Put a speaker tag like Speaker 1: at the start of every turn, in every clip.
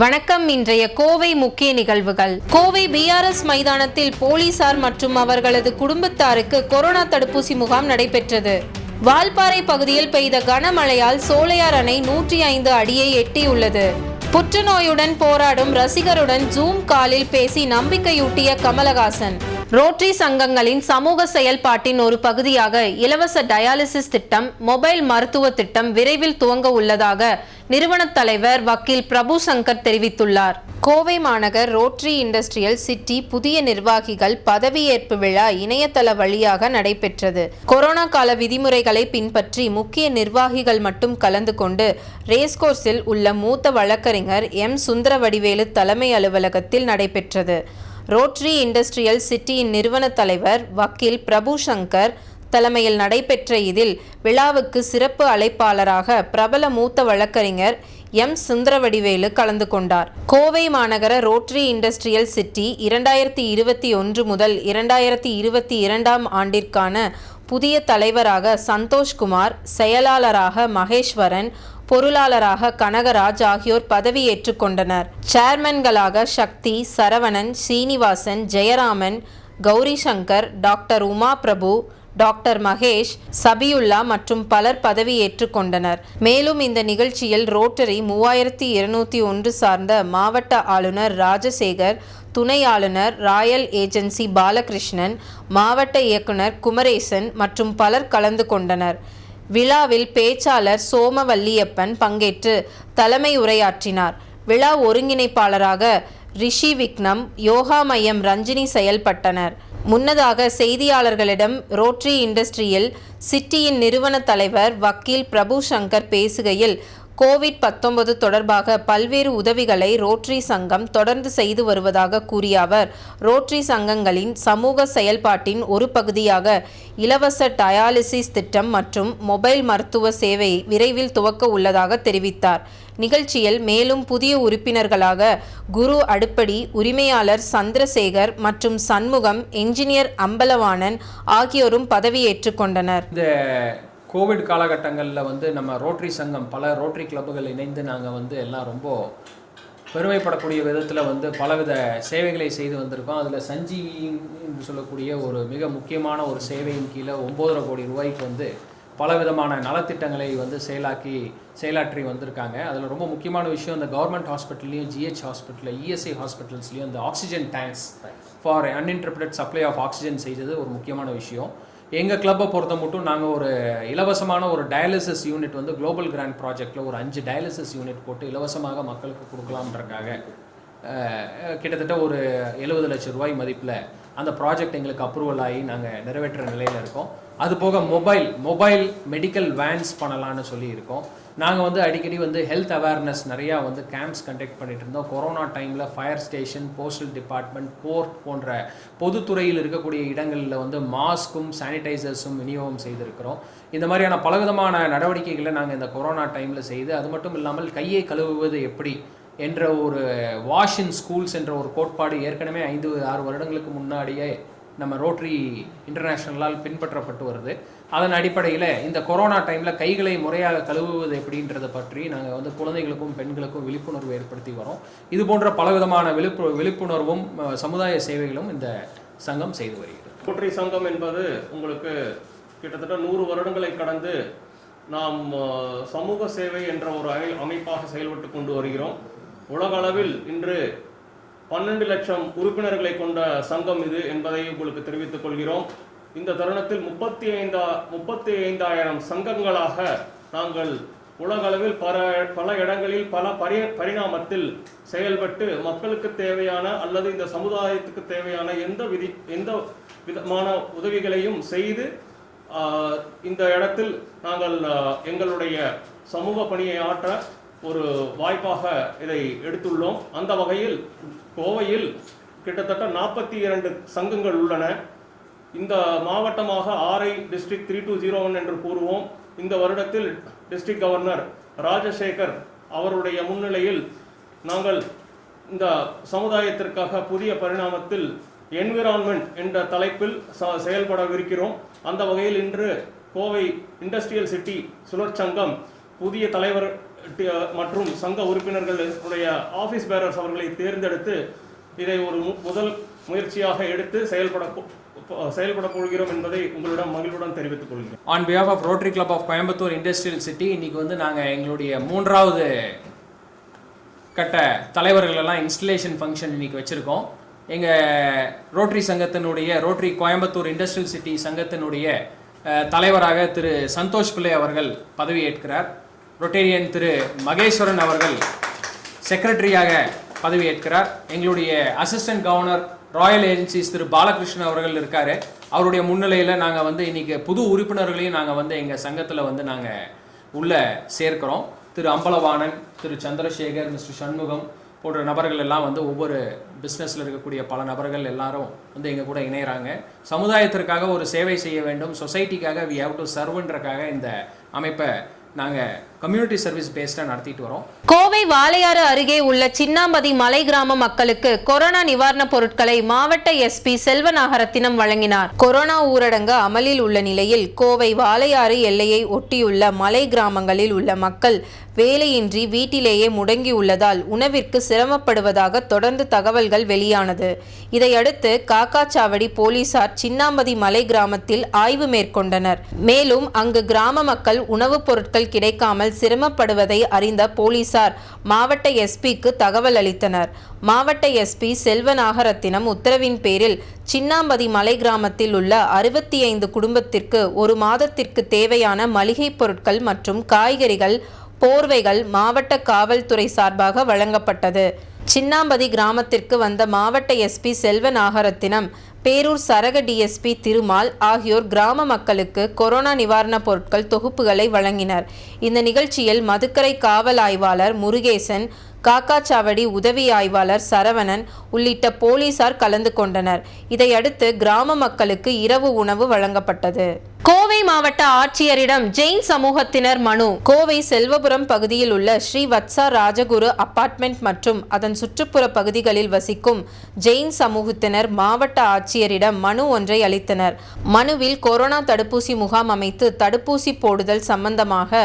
Speaker 1: வணக்கம் இன்றைய கோவை முக்கிய நிகழ்வுகள். கோவை பிஆர்எஸ் மைதானத்தில் போலீசார் மற்றும் அவர்களது குடும்பத்தாருக்கு கொரோனா தடுப்பூசி முகாம் நடைபெற்றது. வால்பாறை பகுதியில் பெய்த கனமழையால் சோலையார் அணை நூற்றி ஐந்து அடியை எட்டியுள்ளது. புற்றுநோயுடன் போராடும் ரசிகருடன் ஜூம் காலில் பேசி நம்பிக்கையூட்டிய கமலஹாசன். ரோட்டரி சங்கங்களின் சமூக செயல்பாட்டின் ஒரு பகுதியாக இலவச டயாலிசிஸ் திட்டம் மொபைல் மருத்துவ திட்டம் விரைவில் துவங்க உள்ளதாக நிறுவன தலைவர் வக்கீல் பிரபு சங்கர் தெரிவித்துள்ளார். கோவை மாநகர் ரோட்ரி இண்டஸ்ட்ரியல் சிட்டி புதிய நிர்வாகிகள் பதவியேற்பு விழா இணையதள வழியாக நடைபெற்றது. கொரோனா கால விதிமுறைகளை பின்பற்றி முக்கிய நிர்வாகிகள் மட்டும் கலந்து கொண்டு ரேஸ்கோர்ஸில் உள்ள மூத்த வழக்கறிஞர் எம். சுந்தரவடிவேலு தலைமை அலுவலகத்தில் நடைபெற்றது. ரோட்ரி இண்டஸ்ட்ரியல் சிட்டியின் நிறுவன தலைவர் வக்கீல் பிரபு சங்கர் தலைமையில் நடைபெற்ற இதில் விழாவுக்கு சிறப்பு அழைப்பாளராக பிரபல மூத்த வழக்கறிஞர் எம். சுந்தரவடிவேலு கலந்து கொண்டார். கோவை மாநகர ரோட்டரி இண்டஸ்ட்ரியல் சிட்டி இரண்டாயிரத்தி இருபத்தி ஒன்று முதல் இரண்டாயிரத்தி இருபத்தி இரண்டாம் ஆண்டிற்கான புதிய தலைவராக சந்தோஷ்குமார் செயலாளராக மகேஸ்வரன் பொருளாளராக கனகராஜ் ஆகியோர் பதவியேற்றுக் கொண்டனர். சேர்மன்களாக சக்தி சரவணன் சீனிவாசன் ஜெயராமன் கௌரி சங்கர் டாக்டர் உமா பிரபு டாக்டர் மகேஷ் சபியுல்லா மற்றும் பலர் பதவியேற்றுக் கொண்டனர். மேலும் இந்த நிகழ்ச்சியில் ரோட்டரி மூவாயிரத்தி இருநூத்தி ஒன்று சார்ந்த மாவட்ட ஆளுநர் ராஜசேகர் துணை ஆளுநர் ராயல் ஏஜென்சி பாலகிருஷ்ணன் மாவட்ட இயக்குனர் குமரேசன் மற்றும் பலர் கலந்து கொண்டனர். விழாவில் பேச்சாளர் சோமவல்லியப்பன் பங்கேற்று தலைமை உரையாற்றினார். விழா ஒருங்கிணைப்பாளராக ரிஷி விக்னம் யோகா மையம் ரஞ்சினி செயல்பட்டனர். முன்னதாக செய்தியாளர்களிடம் ரோட்ரி இண்டஸ்ட்ரியில் சிட்டியின் நிறுவன தலைவர் வக்கீல் பிரபு சங்கர் பேசுகையில் கோவிட் பத்தொன்பது தொடர்பாக பல்வேறு உதவிகளை ரோட்ரி சங்கம் தொடர்ந்து செய்து வருவதாக கூறிய அவர் ரோட்ரி சங்கங்களின் சமூக செயல்பாட்டின் ஒரு பகுதியாக இலவச டயாலிசிஸ் திட்டம் மற்றும் மொபைல் மருத்துவ சேவை விரைவில் துவக்க உள்ளதாக தெரிவித்தார். நிகழ்ச்சியில் மேலும் புதிய உறுப்பினர்களாக குரு அடுப்படி உரிமையாளர் சந்திரசேகர் மற்றும் சண்முகம் என்ஜினியர் அம்பலவாணன் ஆகியோரும் பதவியேற்றுக் கொண்டனர்.
Speaker 2: கோவிட் காலகட்டங்களில் வந்து நம்ம ரோட்டரி சங்கம் பல ரோட்டரி கிளப்புகள் இணைந்து நாங்கள் வந்து எல்லாம் ரொம்ப பெருமைப்படக்கூடிய விதத்தில் வந்து பலவித சேவைகளை செய்து வந்திருக்கோம். அதில் சஞ்சீவி என்று சொல்லக்கூடிய ஒரு மிக முக்கியமான ஒரு சேவையின் கீழே ஒம்போதரை கோடி ரூபாய்க்கு வந்து பலவிதமான நலத்திட்டங்களை வந்து செயலாக்கி செயலாற்றி வந்திருக்காங்க. அதில் ரொம்ப முக்கியமான விஷயம் இந்த கவர்மெண்ட் ஹாஸ்பிட்டல்லையும் ஜிஹெச் ஹாஸ்பிட்டலில் இஎஸ்ஐ ஹாஸ்பிட்டல்ஸ்லையும் இந்த oxygen tanks for uninterrupted supply of oxygen செய்தது ஒரு முக்கியமான விஷயம். எங்கள் கிளப்பை பொறுத்த மட்டும் நாங்கள் ஒரு இலவசமான ஒரு டயாலிசிஸ் யூனிட் வந்து குளோபல் கிராண்ட் ப்ராஜெக்டில் ஒரு அஞ்சு டயாலிசிஸ் யூனிட் போட்டு இலவசமாக மக்களுக்கு கொடுக்கலாம்ன்றக்காக கிட்டத்தட்ட ஒரு எழுபது லட்சம் ரூபாய் மதிப்பில் அந்த ப்ராஜெக்ட் எங்களுக்கு அப்ரூவல் ஆகி நாங்கள் நிறைவேற்ற நிலையில் இருக்கோம். அது போக மொபைல் மொபைல் மெடிக்கல் வேன்ஸ் பண்ணலான்னு சொல்லி இருக்கோம் நாங்கள் வந்து அடிக்கடி வந்து ஹெல்த் அவேர்னஸ் நிறையா வந்து கேம்ப்ஸ் கண்டக்ட் பண்ணிட்டு இருந்தோம். கொரோனா டைமில் fire station postal department court போன்ற பொதுத்துறையில் இருக்கக்கூடிய இடங்களில் வந்து மாஸ்க்கும் சானிடைசர்ஸும் விநியோகம் செய்திருக்கிறோம். இந்த மாதிரியான பலவிதமான நடவடிக்கைகளை நாங்கள் இந்த கொரோனா டைமில் செய்து அது மட்டும் இல்லாமல் கையை கழுவுவது எப்படி என்ற ஒரு வாஷ் இன் ஸ்கூல்ஸ் என்ற ஒரு கோட்பாடு ஏற்கனவே ஐந்து ஆறு வருடங்களுக்கு முன்னாடியே நம்ம ரோட்ரி இன்டர்நேஷ்னலால் பின்பற்றப்பட்டு வருது. அதன் அடிப்படையில் இந்த கொரோனா டைமில் கைகளை முறையாக கழுவுவது எப்படின்றத பற்றி நாங்கள் வந்து குழந்தைகளுக்கும் பெண்களுக்கும் விழிப்புணர்வு ஏற்படுத்தி வரோம். இது போன்ற பலவிதமான விழிப்பு விழிப்புணர்வும் சமுதாய சேவைகளும் இந்த சங்கம் செய்து வருகிறது.
Speaker 3: ரோட்டரி சங்கம் என்பது உங்களுக்கு கிட்டத்தட்ட நூறு வருடங்களை கடந்து நாம் சமூக சேவை என்ற ஒரு அமைப்பாக செயல்பட்டு கொண்டு வருகிறோம். உலக அளவில் இன்று பன்னெண்டு லட்சம் உறுப்பினர்களை கொண்ட சங்கம் இது என்பதை உங்களுக்கு தெரிவித்துக் கொள்கிறோம். இந்த தருணத்தில் முப்பத்தி ஐந்தா முப்பத்தி ஐந்தாயிரம் சங்கங்களாக நாங்கள் உலகளவில் பல பல இடங்களில் பல பரி பரிணாமத்தில் செயல்பட்டு மக்களுக்கு தேவையான அல்லது இந்த சமுதாயத்துக்கு தேவையான எந்த விதி எந்த விதமான உதவிகளையும் செய்து இந்த இடத்தில் நாங்கள் எங்களுடைய சமூக பணியை ஆற்ற ஒரு வாய்ப்பாக இதை எடுத்துள்ளோம். அந்த வகையில் கோவையில் கிட்டத்தட்ட நாற்பத்தி இரண்டு சங்கங்கள் உள்ளன. இந்த மாவட்டமாக RI district three two zero one என்று கூறுவோம். இந்த வருடத்தில் டிஸ்ட்ரிக்ட் கவர்னர் ராஜசேகர் அவருடைய முன்னிலையில் நாங்கள் இந்த சமுதாயத்திற்காக புதிய பரிணாமத்தில் என்விரான்மெண்ட் என்ற தலைப்பில் ச- செயல்படவிருக்கிறோம். அந்த வகையில் இன்று கோவை இண்டஸ்ட்ரியல் சிட்டி சுழற்சங்கம் புதிய தலைவர் மற்றும் சங்க உறுப்பினர்களுடைய ஆஃபீஸ் பேரர்ஸ் அவர்களை தேர்ந்தெடுத்து இதை ஒரு மு- முதல் முயற்சியாக எடுத்து செயல்பட செயல்பட போகிறோம் என்பதை உங்களிடம் மகிழ்வுடன் தெரிவித்துக் கொள்கிறேன்.
Speaker 2: On behalf of rotary club of Coimbatore industrial city இன்னைக்கு வந்து நாங்கள் எங்களுடைய மூன்றாவது கட்ட தலைவர்கள் எல்லாம் இன்ஸ்டலேஷன் ஃபங்க்ஷன் இன்னைக்கு வச்சுருக்கோம். எங்கள் ரோட்டரி சங்கத்தினுடைய ரோட்டரி கோயம்புத்தூர் இண்டஸ்ட்ரியல் சிட்டி சங்கத்தினுடைய தலைவராக திரு சந்தோஷ் பிள்ளை அவர்கள் பதவியேற்கிறார் ரொட்டேரியன் திரு மகேஸ்வரன் அவர்கள் செக்ரட்டரியாக பதவியேற்கிறார் எங்களுடைய assistant governor royal agencies Thiru Balakrishnan அவர்கள் இருக்காரு. அவருடைய முன்னிலையில் நாங்கள் வந்து இன்னைக்கு புது உறுப்பினர்களையும் நாங்கள் வந்து எங்கள் சங்கத்தில் வந்து நாங்கள் உள்ள சேர்க்கிறோம். திரு அம்பலவாணன் திரு சந்திரசேகர் மிஸ்டர் சண்முகம் போன்ற நபர்கள் எல்லாம் வந்து ஒவ்வொரு பிஸ்னஸில் இருக்கக்கூடிய பல நபர்கள் எல்லாரும் வந்து எங்கள் கூட இணையறாங்க. சமுதாயத்திற்காக ஒரு சேவை செய்ய வேண்டும். சொசைட்டிக்காக வி ஹவ் டு சர்வ்ன்றக்காக இந்த அமைப்பை நாங்கள் கம்யூனிட்டி சர்வீஸ் பேஸ்டாக நடத்திட்டு வரோம்.
Speaker 1: கோவை வாளையாறு அருகே உள்ள சின்னாம்பதி மலை கிராம மக்களுக்கு கொரோனா நிவாரணப் பொருட்களை மாவட்ட எஸ்பி செல்வநாகரத்தினம் வழங்கினார். கொரோனா ஊரடங்கு அமலில் உள்ள நிலையில் கோவை வாளையாறு எல்லையை ஒட்டியுள்ள மலை கிராமங்களில் உள்ள மக்கள் வேலையின்றி வீட்டிலேயே முடங்கியுள்ளதால் உணவிற்கு சிரமப்படுவதாக தொடர்ந்து தகவல்கள் வெளியானது. இதையடுத்து காக்காச்சாவடி போலீசார் சின்னாம்பதி மலை கிராமத்தில் ஆய்வு மேற்கொண்டனர். மேலும் அங்கு கிராம மக்கள் உணவுப் பொருட்கள் கிடைக்காமல் சிரமப்படுவதை அறிந்த போலீசார் மாவட்ட எஸ்பிக்கு தகவல் அளித்தனர். மாவட்ட எஸ்பி செல்வநாகரத்தினம் உத்தரவின் பேரில் சின்னாம்பதி மலை கிராமத்தில் உள்ள அறுபத்தி ஐந்து குடும்பத்திற்கு ஒரு மாதத்திற்கு தேவையான மளிகைப் பொருட்கள் மற்றும் காய்கறிகள் போர்வைகள் மாவட்ட காவல்துறை சார்பாக வழங்கப்பட்டது. சின்னாம்பதி கிராமத்திற்கு வந்த மாவட்ட எஸ்பி செல்வநாகரத்தினம் பேரூர் சரக டிஎஸ்பி திருமால் ஆகியோர் கிராம மக்களுக்கு கொரோனா நிவாரணப் பொருட்கள் தொகுப்புகளை வழங்கினர். இந்த நிகழ்ச்சியில் மதுக்கரை காவல் ஆய்வாளர் முருகேசன் காக்காச்சாவடி உதவி ஆய்வாளர் சரவணன் உள்ளிட்ட போலீசார் கலந்து கொண்டனர். இதையடுத்து கிராம மக்களுக்கு இரவு உணவு வழங்கப்பட்டது. கோவை மாவட்ட ஆட்சியரிடம் ஜெயின் சமூகத்தினர் மனு. கோவை செல்வபுரம் பகுதியில் உள்ள ஸ்ரீ வத்சா ராஜகுரு அபார்ட்மெண்ட் மற்றும் அதன் சுற்றுப்புற பகுதிகளில் வசிக்கும் ஜெயின் சமூகத்தினர் மாவட்ட ஆட்சியரிடம் மனு ஒன்றை அளித்தனர். மனுவில் கொரோனா தடுப்பூசி முகாம் அமைத்து தடுப்பூசி போடுதல் சம்பந்தமாக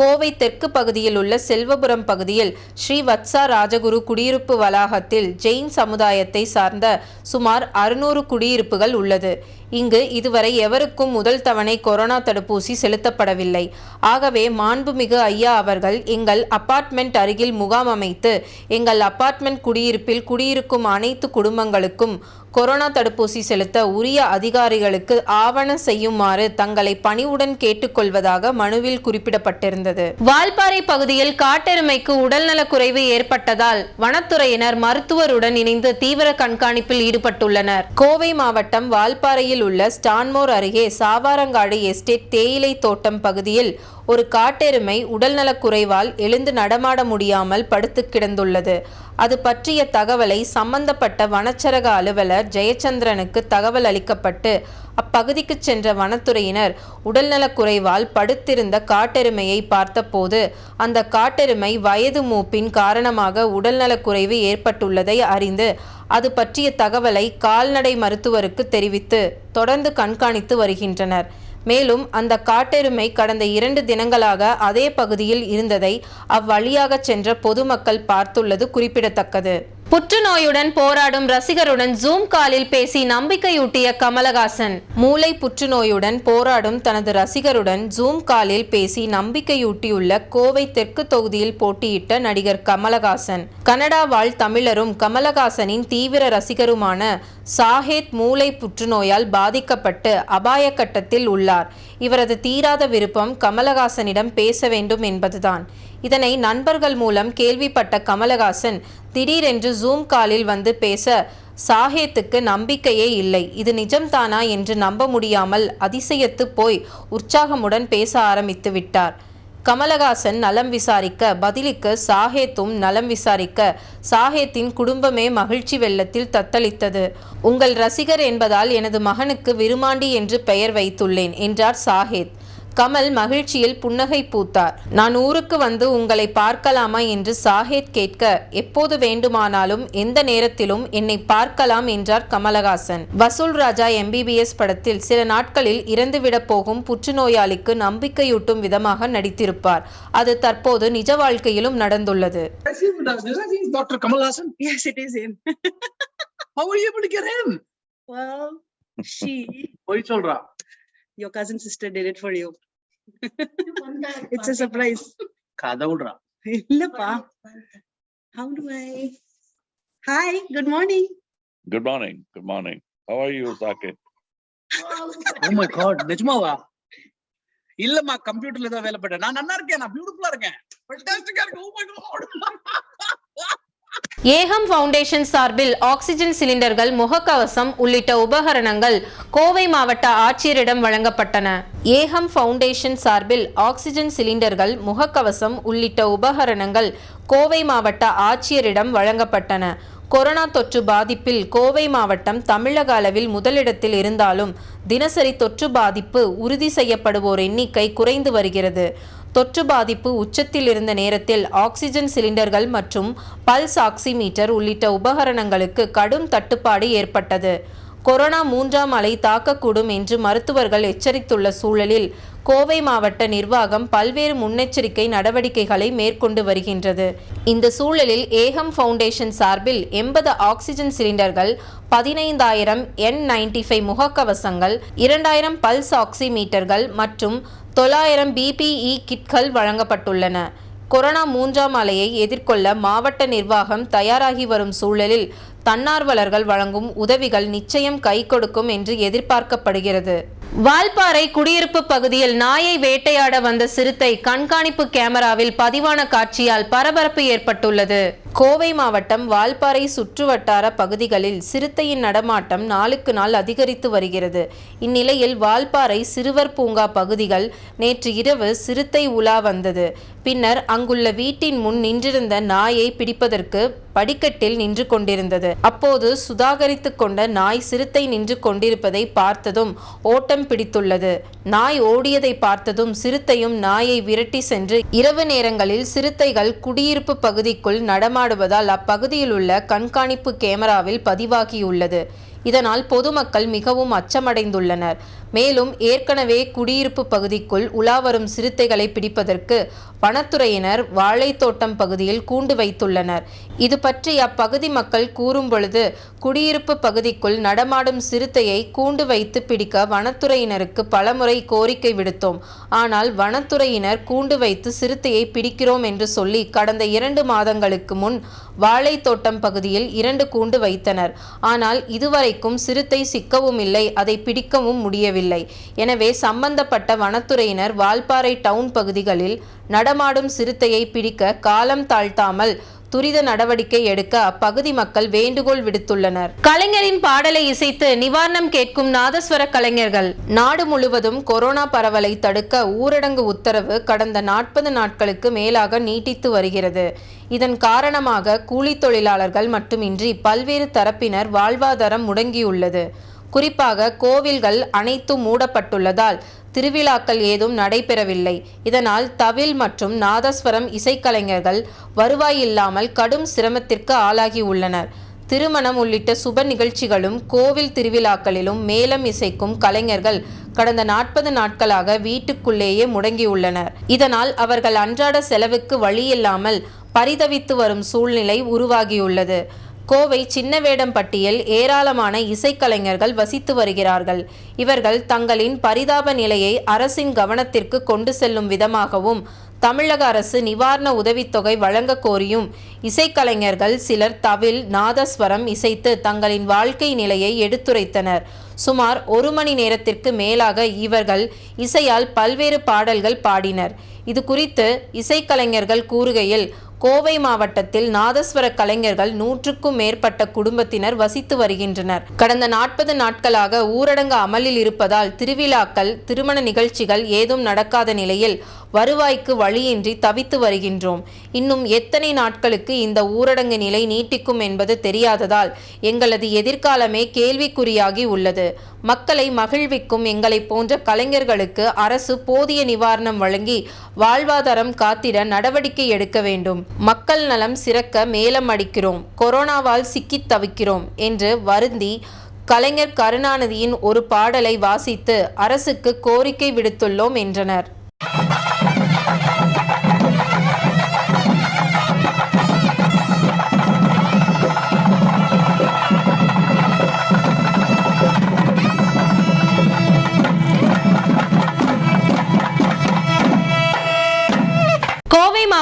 Speaker 1: கோவை தெற்கு பகுதியில் உள்ள செல்வபுரம் பகுதியில் ஸ்ரீ வத்சா ராஜகுரு குடியிருப்பு வளாகத்தில் ஜெயின் சமுதாயத்தை சார்ந்த சுமார் அறுநூறு குடியிருப்புகள் உள்ளது. இங்கு இதுவரை எவருக்கும் முதல் தவணை கொரோனா தடுப்பூசி செலுத்தப்படவில்லை. ஆகவே மாண்புமிகு ஐயா அவர்கள் எங்கள் அபார்ட்மெண்ட் அருகில் முகாம் அமைத்து எங்கள் அபார்ட்மெண்ட் குடியிருப்பில் குடியிருக்கும் அனைத்து குடும்பங்களுக்கும் கொரோனா தடுப்பூசி செலுத்த உரிய அதிகாரிகளுக்கு ஆவண செய்யுமாறு தங்களை பணிவுடன் கேட்டுக்கொள்வதாக மனுவில் குறிப்பிடப்பட்டிருந்தது. வால்பாறை பகுதியில் காட்டெருமைக்கு உடல்நலக்குறைவு ஏற்பட்டதால் வனத்துறையினர் மருத்துவருடன் இணைந்து தீவிர கண்காணிப்பில் ஈடுபட்டுள்ளனர். கோவை மாவட்டம் வால்பாறையில் உள்ள ஸ்டான்மோர் அருகே சாவாரங்காடு எஸ்டேட் தேயிலை தோட்டம் பகுதியில் ஒரு காட்டெருமை உடல்நலக்குறைவால் எழுந்து நடமாட முடியாமல் படுத்து கிடந்துள்ளது. அது பற்றிய தகவலை சம்பந்தப்பட்ட வனச்சரக அலுவலர் ஜெயச்சந்திரனுக்கு தகவல் அளிக்கப்பட்டு அப்பகுதிக்கு சென்ற வனத்துறையினர் உடல்நலக்குறைவால் படுத்திருந்த காட்டெருமையை பார்த்தபோது அந்த காட்டெருமை வயது மூப்பின் காரணமாக உடல்நலக்குறைவு ஏற்பட்டுள்ளதை அறிந்து அது பற்றிய தகவலை கால்நடை மருத்துவருக்கு தெரிவித்து தொடர்ந்து கண்காணித்து வருகின்றனர். மேலும் அந்த காட்டெருமை கடந்த இரண்டு தினங்களாக அதே பகுதியில் இருந்ததை அவ்வழியாக சென்ற பொதுமக்கள் பார்த்துள்ளது குறிப்பிடத்தக்கது. புற்றுநோயுடன் போராடும் ரசிகருடன் ஜூம் காலில் பேசி நம்பிக்கையூட்டிய கமலஹாசன். மூளை புற்றுநோயுடன் போராடும் தனது ரசிகருடன் ஜூம் காலில் பேசி நம்பிக்கையூட்டியுள்ள கோவை தெற்கு தொகுதியில் போட்டியிட்ட நடிகர் கமலஹாசன். கனடா வாழ் தமிழரும் கமலஹாசனின் தீவிர ரசிகருமான சாஹேத் மூளை புற்றுநோயால் பாதிக்கப்பட்டு அபாய கட்டத்தில் உள்ளார். இவரது தீராத விருப்பம் கமலஹாசனிடம் பேச வேண்டும் என்பதுதான். இதனை நண்பர்கள் மூலம் கேள்விப்பட்ட கமலஹாசன் திடீரென்று ஜூம் காலில் வந்து பேச சாஹேத்துக்கு நம்பிக்கையே இல்லை. இது நிஜம்தானா என்று நம்ப முடியாமல் அதிசயத்து போய் உற்சாகமுடன் பேச ஆரம்பித்து விட்டார். கமலஹாசன் நலம் விசாரிக்க பதிலுக்கு சாஹேத்தும் நலம் விசாரிக்க சாஹேத்தின் குடும்பமே மகிழ்ச்சி வெள்ளத்தில் தத்தளித்தது. உங்கள் ரசிகர் என்பதால் எனது மகனுக்கு விருமாண்டி என்று பெயர் வைத்துள்ளேன் என்றார் சாஹேத். கமல் மகிழ்ச்சியில் புன்னகை பூத்தார் நான் ஊருக்கு வந்து உங்களை பார்க்கலாமா என்று சாஹேத் கேட்க எப்போது வேண்டுமானாலும் எந்த நேரத்திலும் என்னை பார்க்கலாம் என்றார் கமலஹாசன் வசூல் ராஜா எம்பிபிஎஸ் படத்தில் சில நாட்களில் இறந்துவிடப் போகும் புற்றுநோயாளிக்கு நம்பிக்கையூட்டும் விதமாக நடித்திருப்பார் அது தற்போது நிஜ வாழ்க்கையிலும் நடந்துள்ளது
Speaker 4: Is he, is he Dr. Kamal Hassan?
Speaker 5: Yes, it is him.
Speaker 4: How were you able to get him?
Speaker 5: Well, she,
Speaker 4: போய் சொல்றா
Speaker 5: your cousin sister, did it for you. it's a surprise.
Speaker 4: கதை விடுறா
Speaker 5: இல்லப்பா. How do I? Hi, good morning.
Speaker 6: Good morning. Good morning. How are you, Saket?
Speaker 4: Oh my god நிஜமாவா இல்லம்மா கம்ப்யூட்டர்ல தான் வேலை பண்ணேன் நான் நல்லா இருக்கேன் நான் பியூட்டிஃபுல்லா இருக்கேன் ஃபண்டாஸ்டிக்கா இருக்கு oh my God
Speaker 1: Ekam foundation சார்பில் ஆக்சிஜன் சிலிண்டர்கள் முகக்கவசம் உள்ளிட்ட உபகரணங்கள் கோவை மாவட்ட ஆட்சியரிடம் வழங்கப்பட்டன. ஏகம் ஃபவுண்டேஷன் சார்பில் ஆக்சிஜன் சிலிண்டர்கள் முகக்கவசம் உள்ளிட்ட உபகரணங்கள் கோவை மாவட்ட ஆட்சியரிடம் வழங்கப்பட்டன. கொரோனா தொற்று பாதிப்பில் கோவை மாவட்டம் தமிழக அளவில் முதலிடத்தில் இருந்தாலும் தினசரி தொற்று பாதிப்பு உறுதி செய்யப்படுவோர் எண்ணிக்கை குறைந்து வருகிறது. தொற்று பாதிப்பு உச்சத்தில் இருந்த நேரத்தில் ஆக்சிஜன் சிலிண்டர்கள் மற்றும் பல்ஸ் ஆக்சிமீட்டர் உள்ளிட்ட உபகரணங்களுக்கு கடும் தட்டுப்பாடு ஏற்பட்டது. கொரோனா மூன்றாம் அலை தாக்கக்கூடும் என்று மருத்துவர்கள் எச்சரித்துள்ள சூழலில் கோவை மாவட்ட நிர்வாகம் பல்வேறு முன்னெச்சரிக்கை நடவடிக்கைகளை மேற்கொண்டு வருகின்றது. இந்த சூழலில் ஏகம் ஃபவுண்டேஷன் சார்பில் எண்பது ஆக்சிஜன் சிலிண்டர்கள் பதினைந்தாயிரம் என் நைன்டி ஃபைவ் முகக்கவசங்கள் இரண்டாயிரம் பல்ஸ் ஆக்சிமீட்டர்கள் மற்றும் தொள்ளாயிரம் பிபிஇ கிட்கள் வழங்கப்பட்டுள்ளன. கொரோனா மூன்றாம் அலையை எதிர்கொள்ள மாவட்ட நிர்வாகம் தயாராகி வரும் சூழலில் தன்னார்வலர்கள் வழங்கும் உதவிகள் நிச்சயம் கை கொடுக்கும் என்று எதிர்பார்க்கப்படுகிறது. வால்பாறை குடியிருப்பு பகுதியில் நாயை வேட்டையாட வந்த சிறுத்தை கண்காணிப்பு கேமராவில் பதிவான காட்சியால் பரபரப்பு ஏற்பட்டுள்ளது. கோவை மாவட்டம் வால்பாறை சுற்றுவட்டார பகுதிகளில் சிறுத்தையின் நடமாட்டம் நாளுக்கு நாள் அதிகரித்து வருகிறது. இந்நிலையில் வால்பாறை சிறுவர் பூங்கா பகுதிகள் நேற்று இரவு சிறுத்தை உலா வந்தது. பின்னர் அங்குள்ள வீட்டின் முன் நின்றிருந்த நாயை பிடிப்பதற்கு படிக்கட்டில் நின்று கொண்டிருந்தது. அப்போது சுதாகரித்து கொண்ட நாய் சிறுத்தை நின்று கொண்டிருப்பதை பார்த்ததும் ஓட்டம் பிடித்துள்ளது. நாய் ஓடியதை பார்த்ததும் சிறுத்தையும் நாயை விரட்டி சென்று இரவு நேரங்களில் சிறுத்தைகள் குடியிருப்பு பகுதிக்குள் நடமா நடமாடுவதால் அப்பகுதியில் உள்ள கண்காணிப்பு கேமராவில் பதிவாகியுள்ளது. இதனால் பொதுமக்கள் மிகவும் அச்சமடைந்துள்ளனர். மேலும் ஏற்கனவே குடியிருப்பு பகுதிக்குள் உலாவரும் சிறுத்தைகளை பிடிப்பதற்கு வனத்துறையினர் வாழைத்தோட்டம் பகுதியில் கூண்டு வைத்துள்ளனர். இது பற்றி அப்பகுதி மக்கள் கூறும் பொழுது குடியிருப்பு பகுதிக்குள் நடமாடும் சிறுத்தையை கூண்டு வைத்து பிடிக்க வனத்துறையினருக்கு பலமுறை கோரிக்கை விடுத்தோம். ஆனால் வனத்துறையினர் கூண்டு வைத்து சிறுத்தையை பிடிக்கிறோம் என்று சொல்லி கடந்த இரண்டு மாதங்களுக்கு முன் வாழைத்தோட்டம் பகுதியில் இரண்டு கூண்டு வைத்தனர். ஆனால் இதுவரைக்கும் சிறுத்தை சிக்கவும் இல்லை அதை பிடிக்கவும் முடியவில்லை. எனவே சம்பந்தப்பட்ட வனத்துறையினர் வால்பாறை டவுன் பகுதிகளில் நடமாடும் சிறுத்தையை பிடிக்க காலம் தாழ்த்தாமல் துரித நடவடிக்கை எடுக்க அப்பகுதி மக்கள் வேண்டுகோள் விடுத்துள்ளனர். கலைஞரின் பாடலை இசைத்து நிவாரணம் கேட்கும் நாதஸ்வர கலைஞர்கள். நாடு முழுவதும் கொரோனா பரவலை தடுக்க ஊரடங்கு உத்தரவு கடந்த நாற்பது நாட்களுக்கு மேலாக நீட்டித்து வருகிறது. இதன் காரணமாக கூலி தொழிலாளர்கள் மட்டுமின்றி பல்வேறு தரப்பினர் வாழ்வாதாரம் முடங்கியுள்ளது. குறிப்பாக கோவில்கள் அனைத்தும் மூடப்பட்டுள்ளதால் திருவிழாக்கள் ஏதும் நடைபெறவில்லை. இதனால் தவில் மற்றும் நாதஸ்வரம் இசைக்கலைஞர்கள் வருவாய் இல்லாமல் கடும் சிரமத்திற்கு ஆளாகி உள்ளனர். திருமணம் உள்ளிட்ட சுப நிகழ்ச்சிகளும் கோவில் திருவிழாக்களிலும் மேலம் இசைக்கும் கலைஞர்கள் கடந்த நாற்பது நாட்களாக வீட்டுக்குள்ளேயே முடங்கியுள்ளனர். இதனால் அவர்கள் அன்றாட செலவுக்கு வழியில்லாமல் பரிதவித்து வரும் சூழ்நிலை உருவாகியுள்ளது. கோவை சின்னவேடம்பட்டியில் ஏராளமான இசைக்கலைஞர்கள் வசித்து வருகிறார்கள். இவர்கள் தங்களின் பரிதாப நிலையை அரசின் கவனத்திற்கு கொண்டு செல்லும் விதமாகவும் தமிழக அரசு நிவாரண உதவித்தொகை வழங்க கோரியும் இசைக்கலைஞர்கள் சிலர் தவில் நாதஸ்வரம் இசைத்து தங்களின் வாழ்க்கை நிலையை எடுத்துரைத்தனர். சுமார் ஒரு மணி நேரத்திற்கு மேலாக இவர்கள் இசையால் பல்வேறு பாடல்கள் பாடினர். இது குறித்து இசைக்கலைஞர்கள் கூறுகையில் கோவை மாவட்டத்தில் நாதஸ்வர கலைஞர்கள் நூற்றுக்கும் மேற்பட்ட குடும்பத்தினர் வசித்து வருகின்றனர். கடந்த நாற்பது நாட்களாக ஊரடங்கு அமலில் இருப்பதால் திருவிழாக்கள் திருமண நிகழ்ச்சிகள் ஏதும் நடக்காத நிலையில் வருவாய்க்கு வழியின்றி தவித்து வருகின்றோம். இன்னும் எத்தனை நாட்களுக்கு இந்த ஊரடங்கு நிலை நீட்டிக்கும் என்பது தெரியாததால் எங்களது எதிர்காலமே கேள்விக்குறியாகி உள்ளது. மக்களை மகிழ்விக்கும் எங்களை போன்ற கலைஞர்களுக்கு அரசு போதிய நிவாரணம் வழங்கி வாழ்வாதாரம் காத்திட நடவடிக்கை எடுக்க வேண்டும். மக்கள் நலம் சிறக்க மேலம் அடிக்கிறோம் கொரோனாவால் சிக்கித் தவிக்கிறோம் என்று வருந்தி கலைஞர் கருணாநிதியின் ஒரு பாடலை வாசித்து அரசுக்கு கோரிக்கை விடுத்துள்ளோம் என்றனர்.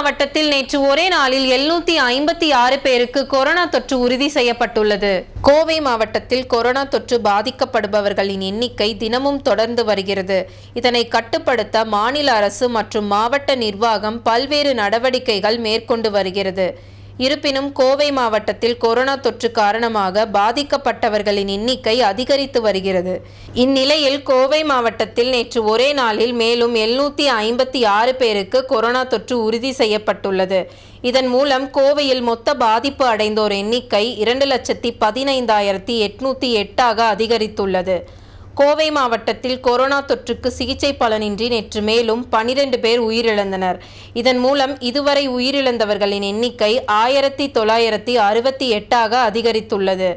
Speaker 1: மாவட்டத்தில் நேற்று ஒரே நாளில் எழுநூத்தி ஐம்பத்தி ஆறு பேருக்கு கொரோனா தொற்று உறுதி செய்யப்பட்டுள்ளது. கோவை மாவட்டத்தில் கொரோனா தொற்று பாதிக்கப்படுபவர்களின் எண்ணிக்கை தினமும் தொடர்ந்து வருகிறது. இதனை கட்டுப்படுத்த மாநில அரசு மற்றும் மாவட்ட நிர்வாகம் பல்வேறு நடவடிக்கைகள் மேற்கொண்டு வருகிறது. இருப்பினும் கோவை மாவட்டத்தில் கொரோனா தொற்று காரணமாக பாதிக்கப்பட்டவர்களின் எண்ணிக்கை அதிகரித்து வருகிறது. இந்நிலையில் கோவை மாவட்டத்தில் நேற்று ஒரே நாளில் மேலும் எழுநூத்தி ஐம்பத்தி ஆறு பேருக்கு கொரோனா தொற்று உறுதி செய்யப்பட்டுள்ளது. இதன் மூலம் கோவையில் மொத்த பாதிப்பு அடைந்தோர் எண்ணிக்கை இரண்டு லட்சத்தி பதினைந்தாயிரத்தி எட்நூத்தி எட்டாக அதிகரித்துள்ளது. கோவை மாவட்டத்தில் கொரோனா தொற்றுக்கு சிகிச்சை பலனின்றி நேற்று மேலும் பனிரெண்டு பேர் உயிரிழந்தனர். இதன் மூலம் இதுவரை உயிரிழந்தவர்களின் எண்ணிக்கை ஆயிரத்தி தொள்ளாயிரத்தி அறுபத்தி எட்டாக அதிகரித்துள்ளது.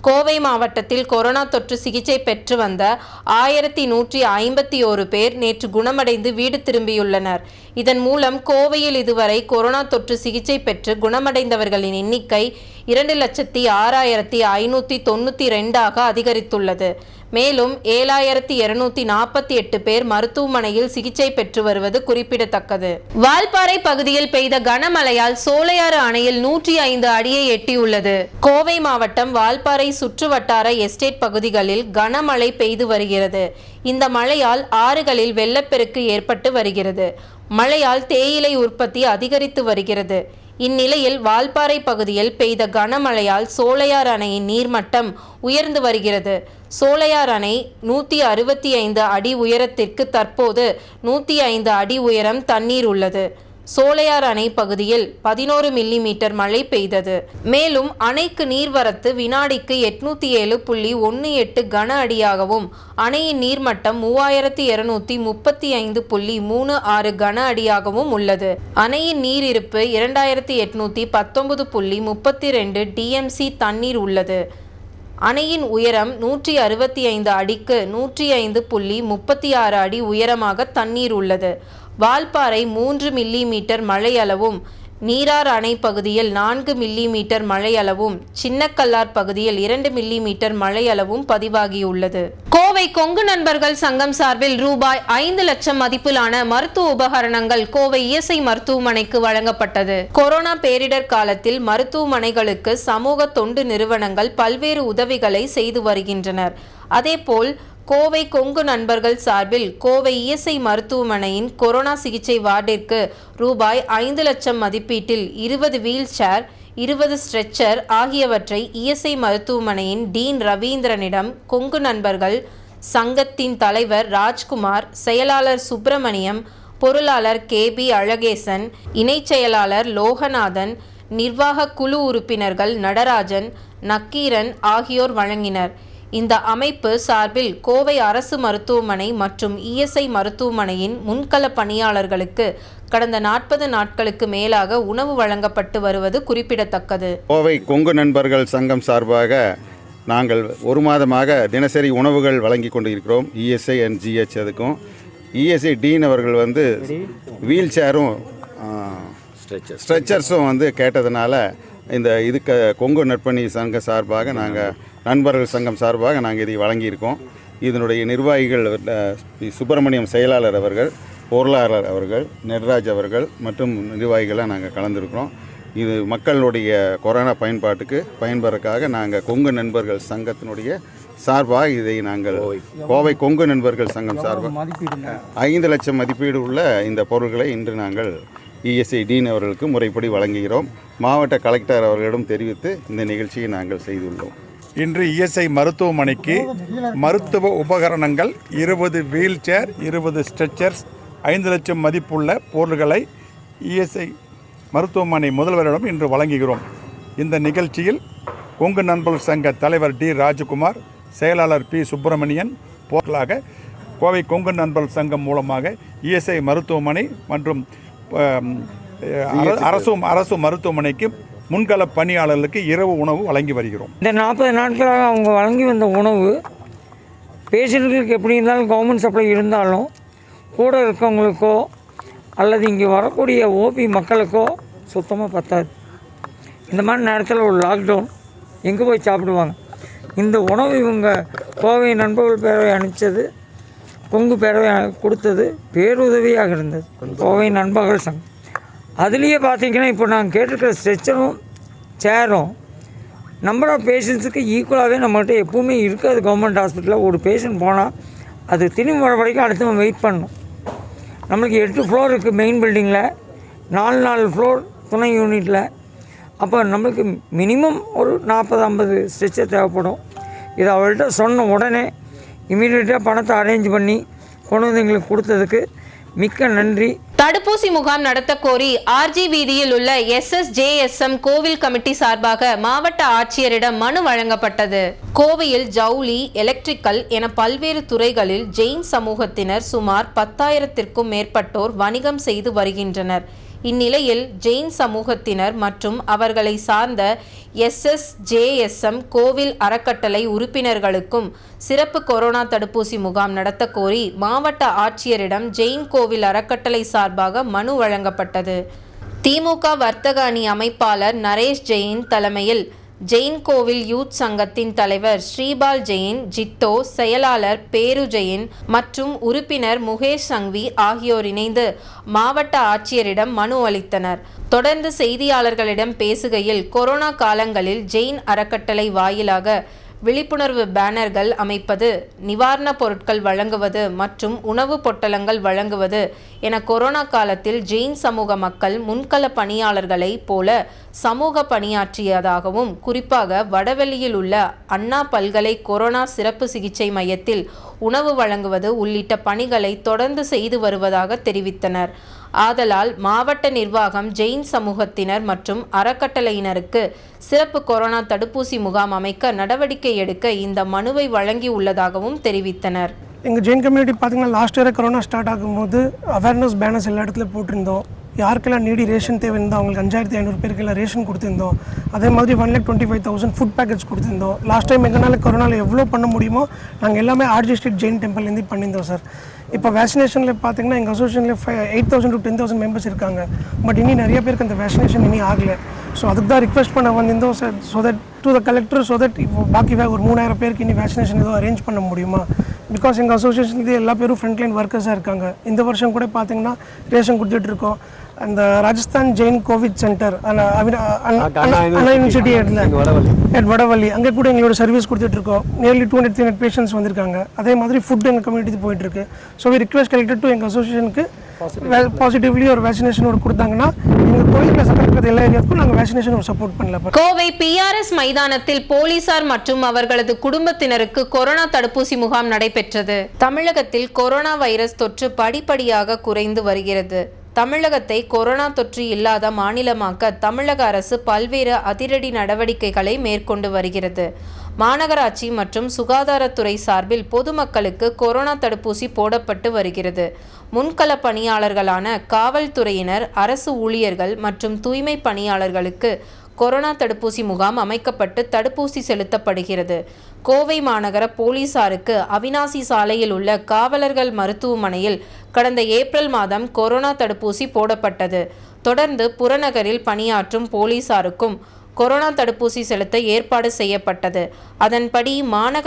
Speaker 1: கோவை மாவட்டத்தில் கொரோனா தொற்று சிகிச்சை பெற்று வந்த ஆயிரத்தி நூற்றி ஐம்பத்தி ஓரு பேர் நேற்று குணமடைந்து வீடு திரும்பியுள்ளனர். இதன் மூலம் கோவையில் இதுவரை கொரோனா தொற்று சிகிச்சை பெற்று குணமடைந்தவர்களின் எண்ணிக்கை இரண்டு லட்சத்தி ஆறாயிரத்தி ஐநூற்றி தொண்ணூற்றி ரெண்டாக அதிகரித்துள்ளது. மேலும் ஏழாயிரத்தி இருநூத்தி நாற்பத்தி எட்டு பேர் மருத்துவமனையில் சிகிச்சை பெற்று வருவது குறிப்பிடத்தக்கது. வால்பாறை பகுதியில் பெய்த கனமழையால் சோலையாறு அணையில் நூற்றி ஐந்து அடியை எட்டியுள்ளது. கோவை மாவட்டம் வால்பாறை சுற்றுவட்டார எஸ்டேட் பகுதிகளில் கனமழை பெய்து வருகிறது. இந்த மழையால் ஆறுகளில் வெள்ளப்பெருக்கு ஏற்பட்டு வருகிறது. மழையால் தேயிலை உற்பத்தி அதிகரித்து வருகிறது. இந்நிலையில் வால்பாறை பகுதியில் பெய்த கனமழையால் சோலையார் அணையின் நீர்மட்டம் உயர்ந்து வருகிறது. சோலையார் அணை நூற்றி அறுபத்தி ஐந்து அடி உயரத்திற்கு தற்போது நூற்றி ஐந்து அடி உயரம் தண்ணீர் உள்ளது. சோலையார் அணை பகுதியில் பதினோரு மில்லிமீட்டர் மழை பெய்தது. மேலும் அணைக்கு நீர்வரத்து வினாடிக்கு எட்நூத்தி ஏழு புள்ளி ஒன்று எட்டு கன அடியாகவும் அணையின் நீர்மட்டம் மூவாயிரத்தி இருநூத்தி முப்பத்தி ஐந்து புள்ளி மூணு ஆறு கன அடியாகவும் உள்ளது. அணையின் நீர் இருப்பு இரண்டாயிரத்தி எட்நூத்தி பத்தொன்பது புள்ளி முப்பத்தி ரெண்டு டிஎம்சி தண்ணீர் உள்ளது. அணையின் உயரம் நூற்றி அறுபத்தி ஐந்து அடிக்கு நூற்றி ஐந்து புள்ளி முப்பத்தி ஆறு அடி உயரமாக தண்ணீர் உள்ளது. வால்பாறை மூன்று மில்லி மீட்டர் மழையளவும் நீரார் அணை பகுதியில் நான்கு மில்லி மீட்டர் மழையளவும் சின்னக்கல்லார் பகுதியில் இரண்டு மில்லி மீட்டர் மழையளவும் பதிவாகியுள்ளது. கோவை கொங்கு நண்பர்கள் சங்கம் சார்பில் ரூபாய் ஐந்து லட்சம் மதிப்பிலான மருத்துவ உபகரணங்கள் கோவை இஎஸ்ஐ மருத்துவமனைக்கு வழங்கப்பட்டது. கொரோனா பேரிடர் காலத்தில் மருத்துவமனைகளுக்கு சமூக தொண்டு நிறுவனங்கள் பல்வேறு உதவிகளை செய்து வருகின்றனர். அதேபோல் கோவை கொங்கு நண்பர்கள் சார்பில் கோவை இஎஸ்ஐ மருத்துவமனையின் கொரோனா சிகிச்சை வார்டிற்கு ரூபாய் ஐந்து லட்சம் மதிப்பீட்டில் இருபது வீல் சேர் இருபது ஸ்ட்ரெச்சர் ஆகியவற்றை இஎஸ்ஐ மருத்துவமனையின் டீன் ரவீந்திரனிடம் கொங்கு நண்பர்கள் சங்கத்தின் தலைவர் ராஜ்குமார் செயலாளர் சுப்பிரமணியம் பொருளாளர் கே பி அழகேசன் இணைச் செயலாளர் லோகநாதன் நிர்வாக குழு உறுப்பினர்கள் நடராஜன் நக்கீரன் ஆகியோர் வழங்கினர். இந்த அமைப்பு சார்பில் கோவை அரசு மருத்துவமனை மற்றும் இஎஸ்ஐ மருத்துவமனையின் முன்கள பணியாளர்களுக்கு கடந்த நாற்பது நாட்களுக்கு மேலாக உணவு வழங்கப்பட்டு வருவது குறிப்பிடத்தக்கது.
Speaker 7: கோவை கொங்கு நண்பர்கள் சங்கம் சார்பாக நாங்கள் ஒரு மாதமாக தினசரி உணவுகள் வழங்கி கொண்டு இருக்கிறோம் இஎஸ்ஐ அண்ட் ஜிஹெச் அதுக்கும். இஎஸ்ஐ டீன் அவர்கள் வந்து வீல் சேரும் ஸ்ட்ரெச்சர்ஸும் வந்து கேட்டதுனால இந்த இதுக்கு கொங்கு நற்பணி சங்க சார்பாக நாங்கள் நண்பர்கள் சங்கம் சார்பாக நாங்கள் இதை வழங்கியிருக்கோம். இதனுடைய நிர்வாகிகள். சுப்பிரமணியம் செயலாளர் அவர்கள் பொருளாளர் அவர்கள் நெட்ராஜ் அவர்கள் மற்றும் நிர்வாகிகளாக நாங்கள் கலந்துருக்கிறோம். இது மக்களுடைய கொரோனா பயன்பாட்டுக்கு பயன்பெறக்காக நாங்கள் கொங்கு நண்பர்கள் சங்கத்தினுடைய சார்பாக இதை நாங்கள் கோவை. கொங்கு நண்பர்கள் சங்கம் சார்பாக ஐந்து லட்சம் மதிப்பீடு உள்ள இந்த பொருட்களை இன்று நாங்கள் இஎஸ்ஐ டீன் அவர்களுக்கு முறைப்படி வழங்குகிறோம். மாவட்ட கலெக்டர் அவர்களிடம் தெரிவித்து இந்த நிகழ்ச்சியை நாங்கள் செய்துள்ளோம்.
Speaker 8: இன்று இஎஸ்ஐ மருத்துவமனைக்கு மருத்துவ உபகரணங்கள் இருபது வீல் சேர் இருபது ஸ்ட்ரெச்சர்ஸ் ஐந்து லட்சம் மதிப்புள்ள பொருள்களை இஎஸ்ஐ மருத்துவமனை முதல்வரிடம் இன்று வழங்குகிறோம். இந்த நிகழ்ச்சியில் கொங்கு நண்பர்கள் சங்க தலைவர் டி ராஜகுமார் செயலாளர் பி சுப்பிரமணியன் போர்களாக கோவை கொங்கு நண்பர்கள் சங்கம் மூலமாக இஎஸ்ஐ மருத்துவமனை மற்றும் அரசு அரசு மருத்துவமனைக்கு முன்கள பணியாளர்களுக்கு இரவு உணவு வழங்கி வருகிறோம்.
Speaker 9: இந்த நாற்பது நாட்களாக அவங்க வழங்கி வந்த உணவு பேஷண்ட்களுக்கு எப்படி இருந்தாலும் கவர்மெண்ட் சப்ளை இருந்தாலும் கூட இருக்கவங்களுக்கோ அல்லது இங்கே வரக்கூடிய ஓபி மக்களுக்கோ சுத்தமாக பத்தாது. இந்த மாதிரி நேரத்தில் ஒரு லாக்டவுன் எங்கே போய் சாப்பிடுவாங்க? இந்த உணவு இவங்க கோவை நண்பர்கள் பேரவை அனுப்பிச்சது கொங்கு பேரவை கொடுத்தது பேருதவியாக இருந்தது. கோவை நண்பர்கள் சங்கம். அதுலேயே பார்த்தீங்கன்னா இப்போ நாங்கள் கேட்டிருக்கிற ஸ்ட்ரெச்சரும் சேரும் நம்பர் ஆஃப் பேஷண்ட்ஸுக்கு ஈக்குவலாகவே நம்மகிட்ட எப்பவுமே இருக்காது. கவர்மெண்ட் ஹாஸ்பிட்டலில் ஒரு பேஷண்ட் போனால் அது திரும்பி வர வரைக்கும் அடுத்தவன் வெயிட் பண்ணணும். நம்மளுக்கு எட்டு ஃப்ளோர் இருக்குது மெயின் பில்டிங்கில் நாலு நாலு ஃப்ளோர் துணை யூனிட்டில் அப்போ நம்மளுக்கு மினிமம் ஒரு நாற்பது ஐம்பது ஸ்ட்ரெச்சர் தேவைப்படும். இது அவள்கிட்ட சொன்ன உடனே இமீடியட்டாக பணத்தை அரேஞ்ச் பண்ணி கொண்டு வந்து எங்களுக்கு கொடுத்ததுக்கு மிக்க நன்றி.
Speaker 1: தடுப்பூசி முகாம் நடத்த கோரி ஆர்ஜி வீதியில் உள்ள எஸ்எஸ்ஜேஎஸ்எம் கோவில் கமிட்டி சார்பாக மாவட்ட ஆட்சியரிடம் மனு வழங்கப்பட்டது. கோவையில் ஜவுளி எலக்ட்ரிக்கல் என பல்வேறு துறைகளில் ஜெயின் சமூகத்தினர் சுமார் பத்தாயிரத்திற்கும் மேற்பட்டோர் வணிகம் செய்து வருகின்றனர். இந்நிலையில் ஜெயின் சமூகத்தினர் மற்றும் அவர்களை சார்ந்த எஸ்எஸ்ஜேஎஸ்எம் கோவில் அறக்கட்டளை உறுப்பினர்களுக்கும் சிறப்பு கொரோனா தடுப்பூசி முகாம் நடத்த கோரி மாவட்ட ஆட்சியரிடம் ஜெயின் கோவில் அறக்கட்டளை சார்பாக மனு வழங்கப்பட்டது. திமுக வர்த்தக அணி அமைப்பாளர் நரேஷ் ஜெயின் தலைமையில் ஜெயின் கோவில் யூத் சங்கத்தின் தலைவர் ஸ்ரீபால் ஜெயின் ஜித்தோ செயலாளர் பேரு ஜெயின் மற்றும் உறுப்பினர் முகேஷ் சங்வி ஆகியோர் இணைந்து மாவட்ட ஆட்சியரிடம் மனு அளித்தனர். தொடர்ந்து செய்தியாளர்களிடம் பேசுகையில் கொரோனா காலங்களில் ஜெயின் அறக்கட்டளை வாயிலாக விழிப்புணர்வு பேனர்கள் அமைப்பது நிவாரணப் பொருட்கள் வழங்குவது மற்றும் உணவு பொட்டலங்கள் வழங்குவது என கொரோனா காலத்தில் ஜெயின் சமூக மக்கள் முன்கள பணியாளர்களை போல சமூக பணியாற்றியதாகவும் குறிப்பாக வடவெளியில் உள்ள அண்ணா பல்கலை கொரோனா சிறப்பு சிகிச்சை மையத்தில் உணவு வழங்குவது உள்ளிட்ட பணிகளை தொடர்ந்து செய்து வருவதாக தெரிவித்தனர். ஆதலால் மாவட்ட நிர்வாகம் ஜெயின் சமூகத்தினர் மற்றும் அறக்கட்டளையினருக்கு சிறப்பு கொரோனா தடுப்பூசி முகாம் அமைக்க நடவடிக்கை எடுக்க இந்த மனுவை வழங்கி உள்ளதாகவும் தெரிவித்தனர்.
Speaker 10: எங்கள் ஜெயின் கம்யூனிட்டி பார்த்தீங்கன்னா லாஸ்ட் இயர் கொரோனா ஸ்டார்ட் ஆகும்போது அவேர்னஸ் பேனர்ஸ் எல்லா இடத்துல போட்டிருந்தோம். யாருக்கெல்லாம் நீடி ரேஷன் தேவை இருந்தால் அவங்களுக்கு அஞ்சாயிரத்தி ஐநூறு பேருக்கு எல்லாம் ரேஷன் கொடுத்துருந்தோம். அதே மாதிரி one lakh twenty five thousand food package கொடுத்துருந்தோம் லாஸ்ட் டைம் எங்களால் கொரோனாவில் எவ்வளோ பண்ண முடியுமோ நாங்கள் எல்லாமே ஆர்ஜி ஸ்ட்ரீட் ஜெயின் டெம்பிள்லேருந்து பண்ணியிருந்தோம் சார் இப்போ வேக்சினேஷனில் பார்த்தீங்கன்னா எங்கள் அசோசியேஷனில் five eight thousand to ten thousand members இருக்காங்க. பட் இனி நிறைய பேருக்கு அந்த வேக்சினேஷன் இனி ஆகலை. ஸோ அதுக்கு தான் ரிக்வெஸ்ட் பண்ண வந்திருந்தோம். Sir so that to the collector so that இப்போ பாக்கி வே- ஒரு மூணாயிரம் பேருக்கு இனி வேக்சினேஷன் ஏதோ அரேஞ்ச் பண்ண முடியுமா? பிகாஸ் எங்கள் அசோசியேஷன்லேயே எல்லா பேரும் ஃப்ரண்ட்லைன் ஒர்க்கர்ஸாக இருக்காங்க. இந்த வருஷம் கூட பார்த்தீங்கன்னா ரேஷன் கொடுத்துட்டு இருக்கோம். அந்த Rajasthan Jain covid centre Anna university at Vadavalli. அங்கே கூட எங்களோட சர்வீஸ் கொடுத்துட்டு இருக்கோம் nearly two hundred three hundred patients வந்திருக்காங்க. அதே மாதிரி ஃபுட் எங்கள் கம்யூனிட்டி போயிட்டு இருக்கு so we request collected to எங்கள் அசோசியேஷனுக்கு பாசிட்டிவ்லி ஒரு வேக்சினேஷன் ஒரு கொடுத்தாங்கன்னா எங்கள் கோயிலில் இருக்கிற எல்லா ஏரியாவுக்கும் நாங்கள் வேக்சினேஷன் ஒரு சப்போர்ட் பண்ணல.
Speaker 1: கோவை பிஆர்எஸ் மைதானத்தில் போலீசார் மற்றும் அவர்களது குடும்பத்தினருக்கு கொரோனா தடுப்பூசி முகாம் நடைபெற்றது. தமிழகத்தில் கொரோனா வைரஸ் தொற்று படிப்படியாக குறைந்து வருகிறது. தமிழகத்தை கொரோனா தொற்று இல்லாத மாநிலமாக்க தமிழக அரசு பல்வேறு அதிரடி நடவடிக்கைகளை மேற்கொண்டு வருகிறது. மாநகராட்சி மற்றும் சுகாதாரத்துறை சார்பில் பொதுமக்களுக்கு கொரோனா தடுப்பூசி போடப்பட்டு வருகிறது. முன்கள பணியாளர்களான காவல்துறையினர் அரசு ஊழியர்கள் மற்றும் தூய்மை பணியாளர்களுக்கு கொரோனா தடுப்பூசி முகாம் அமைக்கப்பட்டு தடுப்பூசி செலுத்தப்படுகிறது. கோவை மாநகர போலீசாருக்கு அவினாசி சாலையில் உள்ள காவலர்கள் மருத்துவமனையில் கடந்த ஏப்ரல் மாதம் கொரோனா தடுப்பூசி போடப்பட்டது. தொடர்ந்து புறநகரில் பணியாற்றும் போலீசாருக்கும் கொரோனா தடுப்பூசி செலுத்த ஏற்பாடு செய்யப்பட்டது. அதன்படி மாநகர